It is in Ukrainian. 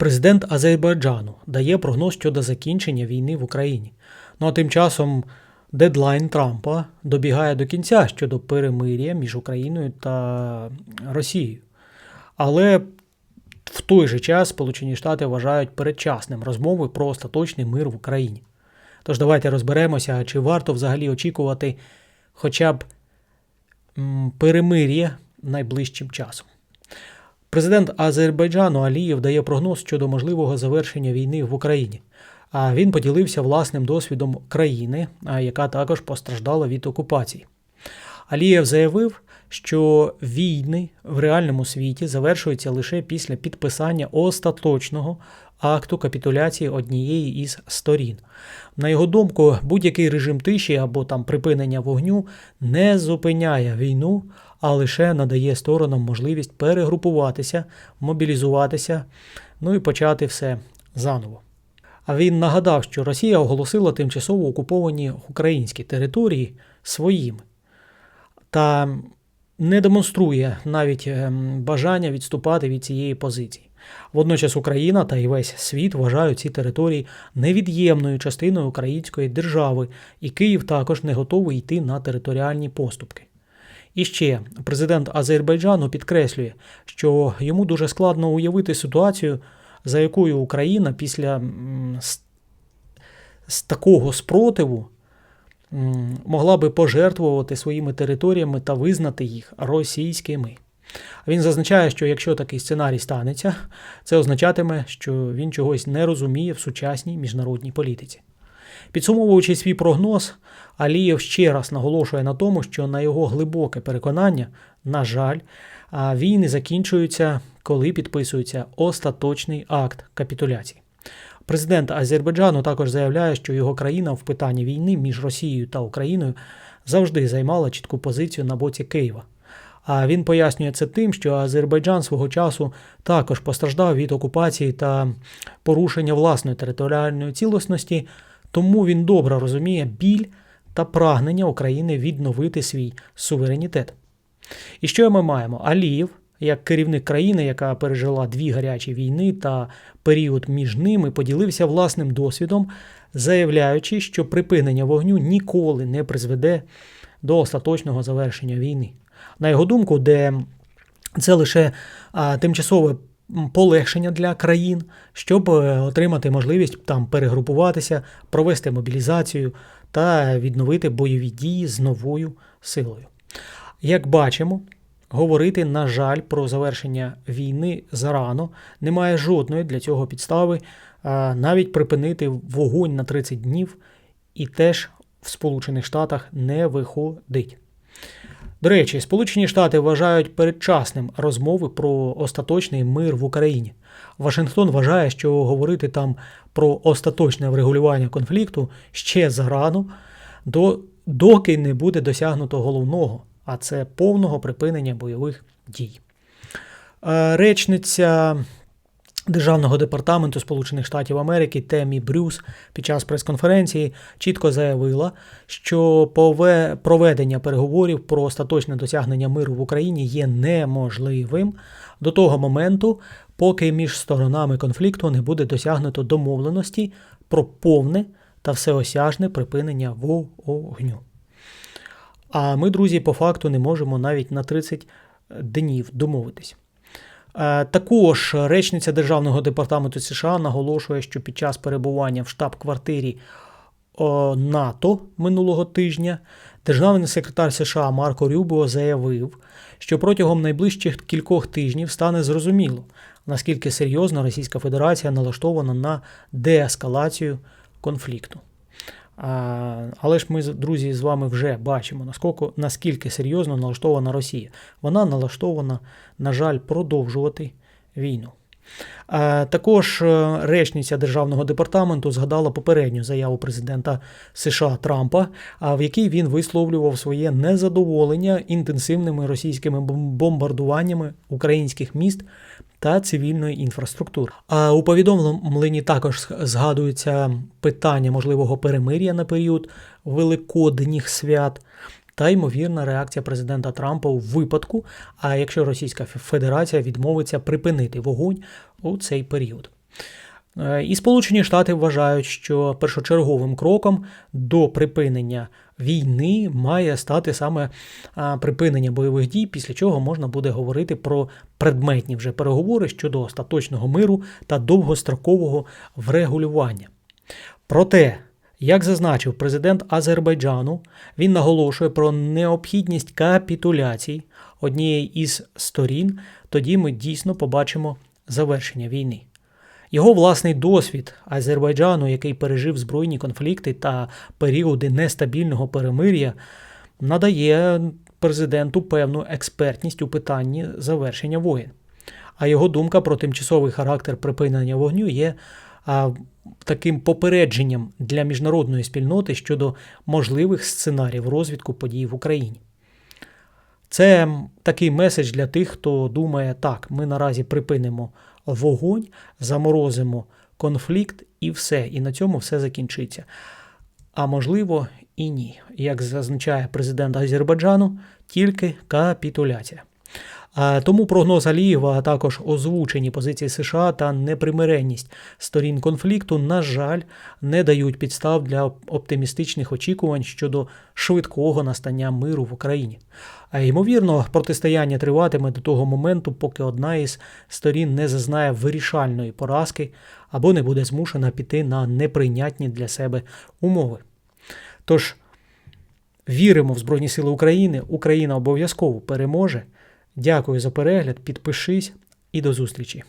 Президент Азербайджану дає прогноз щодо закінчення війни в Україні. Ну а тим часом дедлайн Трампа добігає до кінця щодо перемир'я між Україною та Росією. Але в той же час Сполучені Штати вважають передчасним розмови про остаточний мир в Україні. Тож давайте розберемося, чи варто взагалі очікувати хоча б перемир'я найближчим часом. Президент Азербайджану Алієв дає прогноз щодо можливого завершення війни в Україні. А він поділився власним досвідом країни, яка також постраждала від окупації. Алієв заявив, що війни в реальному світі завершуються лише після підписання остаточного акту капітуляції однієї із сторін. На його думку, будь-який режим тиші або там припинення вогню не зупиняє війну, а лише надає сторонам можливість перегрупуватися, мобілізуватися, ну і почати все заново. А він нагадав, що Росія оголосила тимчасово окуповані українські території своїми та не демонструє навіть ем, бажання відступати від цієї позиції. Водночас Україна та й весь світ вважають ці території невід'ємною частиною української держави, і Київ також не готовий йти на територіальні поступки. І ще президент Азербайджану підкреслює, що йому дуже складно уявити ситуацію, за якою Україна після з такого спротиву могла би пожертвувати своїми територіями та визнати їх російськими. Він зазначає, що якщо такий сценарій станеться, це означатиме, що він чогось не розуміє в сучасній міжнародній політиці. Підсумовуючи свій прогноз, Алієв ще раз наголошує на тому, що на його глибоке переконання, на жаль, війни закінчуються, коли підписується остаточний акт капітуляції. Президент Азербайджану також заявляє, що його країна в питанні війни між Росією та Україною завжди займала чітку позицію на боці Києва. А він пояснює це тим, що Азербайджан свого часу також постраждав від окупації та порушення власної територіальної цілісності, тому він добре розуміє біль та прагнення України відновити свій суверенітет. І що ми маємо? Алієв, як керівник країни, яка пережила дві гарячі війни та період між ними, поділився власним досвідом, заявляючи, що припинення вогню ніколи не призведе до остаточного завершення війни. На його думку, де це лише а, тимчасове полегшення для країн, щоб е, отримати можливість там перегрупуватися, провести мобілізацію та відновити бойові дії з новою силою. Як бачимо, говорити, на жаль, про завершення війни зарано немає жодної для цього підстави, навіть припинити вогонь на 30 днів і теж в Сполучених Штатах не виходить. До речі, Сполучені Штати вважають передчасним розмови про остаточний мир в Україні. Вашингтон вважає, що говорити там про остаточне врегулювання конфлікту ще зарано, до, доки не буде досягнуто головного, а це повного припинення бойових дій. Е, Речниця Державного департаменту Сполучених Штатів Америки Темі Брюс під час прес-конференції чітко заявила, що проведення переговорів про остаточне досягнення миру в Україні є неможливим до того моменту, поки між сторонами конфлікту не буде досягнуто домовленості про повне та всеосяжне припинення вогню. А ми, друзі, по факту не можемо навіть на 30 днів домовитись. Е, Також речниця Державного департаменту США наголошує, що під час перебування в штаб-квартирі НАТО минулого тижня державний секретар США Марко Рюбіо заявив, що протягом найближчих кількох тижнів стане зрозуміло, наскільки серйозно Російська Федерація налаштована на деескалацію конфлікту. Але ж ми, друзі, з вами вже бачимо, наскільки, наскільки серйозно налаштована Росія. Вона налаштована, на жаль, продовжувати війну. А, Також е, речниця Державного департаменту згадала попередню заяву президента США Трампа, а, в якій він висловлював своє незадоволення інтенсивними російськими бомбардуваннями українських міст та цивільної інфраструктури. А у повідомленні також згадується питання можливого перемир'я на період великодніх свят та ймовірна реакція президента Трампа у випадку, а якщо Російська Федерація відмовиться припинити вогонь у цей період. Е, І Сполучені Штати вважають, що першочерговим кроком до припинення війни має стати саме припинення бойових дій, після чого можна буде говорити про предметні вже переговори щодо остаточного миру та довгострокового врегулювання. Проте, як зазначив президент Азербайджану, він наголошує про необхідність капітуляцій однієї із сторін, тоді ми дійсно побачимо завершення війни. Його власний досвід Азербайджану, який пережив збройні конфлікти та періоди нестабільного перемир'я, надає президенту певну експертність у питанні завершення воєн. А його думка про тимчасовий характер припинення вогню є таким попередженням для міжнародної спільноти щодо можливих сценаріїв розвитку подій в Україні. Це такий меседж для тих, хто думає, так, ми наразі припинимо вогонь, заморозимо конфлікт і все, і на цьому все закінчиться. А можливо, і ні. Як зазначає президент Азербайджану, тільки капітуляція. Тому прогноз Алієва, а також озвучені позиції США та непримиренність сторін конфлікту, на жаль, не дають підстав для оптимістичних очікувань щодо швидкого настання миру в Україні. А ймовірно, протистояння триватиме до того моменту, поки одна із сторін не зазнає вирішальної поразки або не буде змушена піти на неприйнятні для себе умови. Тож віримо в Збройні Сили України. Україна обов'язково переможе. Дякую за перегляд, підпишись і до зустрічі!